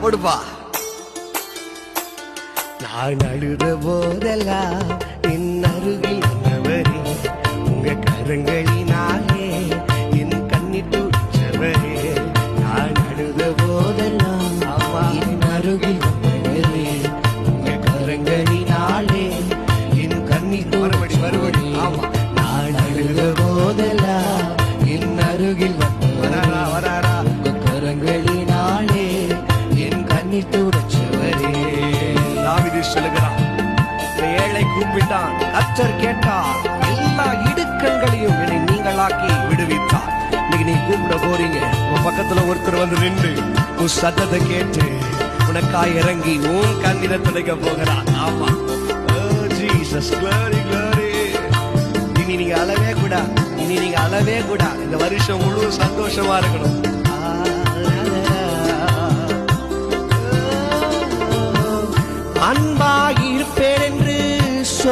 போடுப்பா நான் அழுத போதெல்லாம் என் அருகில் வந்தவரே உங்க கரங்களினாலே என் கண்ணீர் துடிச்சவரே. நான் அழுத போதெல்லாம் அம்மா என் அருகில் வந்தவரே உங்க கரங்களினாலே என் கண்ணீர் மறுபடி மறுபடி ஆமா. நான் அழுத போதெல்லாம் என் அருகில் வந்தவரா. வராரா உங்க கரங்களினாலே ஏழை கூப்பிட்டான். கத்தர் கேட்டார் எல்லா இடுக்கண்களையும் என்னை நீங்களாக்கி விடுவித்தார். இன்னைக்கு நீ கூப்பிட போறீங்க. உன் பக்கத்துல ஒருத்தர் வந்து நின்று உன் சத்தத்தை கேட்டு உனக்காய் இறங்கி உன் கண்ணில துடைக்க போகிறான் ஆமா. ஜீசஸ் Jesus, glory, இனி நீங்க அளவே கூட இனி நீங்க அளவே கூட இந்த வருஷம் முழு சந்தோஷமா இருக்கணும். ஆ.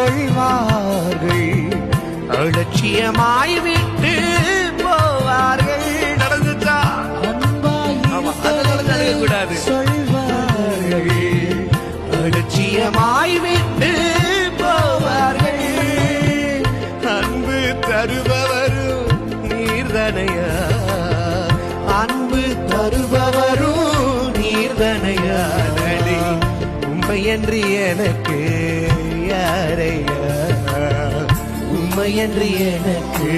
சொல்வார்கள் அலட்சியமாய் விட்டு போவார்கள். நடந்துச்சா? அழுகக்கூடாது. சொல்வார்கள். அலட்சியமாய் விட்டு போவார்கள். அன்பு தருபவரும் நீர்தனையா? அன்பு தருபவரும் நீர்தனையா? உண்மையன்றி எனக்கு உண்மையன்றி எனக்கு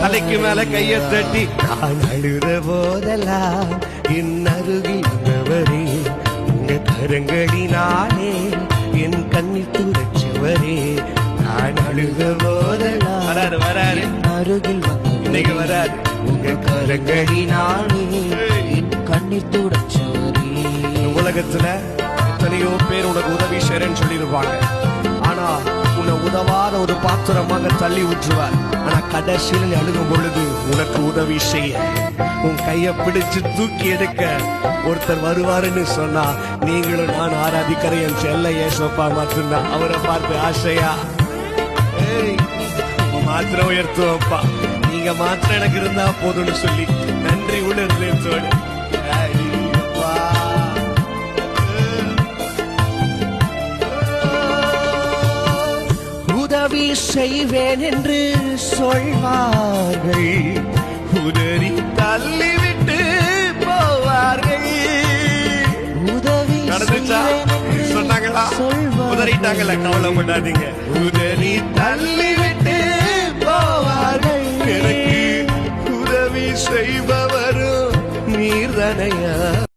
தலைக்கு மேல கைய தட்டி. நான் அழுத போதெல்லாம் என் அருகில் உள்ளவரே உங்க கரங்களினாலே என் கண்ணில் துடைச்சவரே நான் அழுத போதெல்லாம் வராரு வராரு. அருகில் இன்னைக்கு வராரு. உங்க கரங்களினாலே என் கண்ணீர் துடைச்சவரே உலகத்துல எத்தனையோ பேர் உனக்கு உதவி செய்றேன்னு சொல்லியிருப்பாங்க. உன்னை உதவாத ஒரு பாத்திரமாக தள்ளி விட்டுருவார் ஆனா கடைசியில் நீ அழுகும் பொழுது உனக்கு உதவி செய்ய. உன் கைய பிடிச்சு தூக்கி எடுக்க ஒருத்தர் வருவாருன்னு சொன்னா நீங்களும் நான் ஆராதிக்கிற என் செல்ல ஏசப்பா மட்டும்தான் அவரை பார்த்து ஆசையா? மாத்திரம் உயர்த்துவப்பா நீங்க மாத்திரம் எனக்கு இருந்தா போதும்னு சொல்லி நன்றி உணர்ந்தோடு உதவி செய்வேன் என்று சொல்வார்கள். உதறி தள்ளிவிட்டு போவார்கள். உதவி சொன்னாங்களா. உதறிட்டாங்கல்ல கவலைப்படாதீங்க உதறி தள்ளிவிட்டு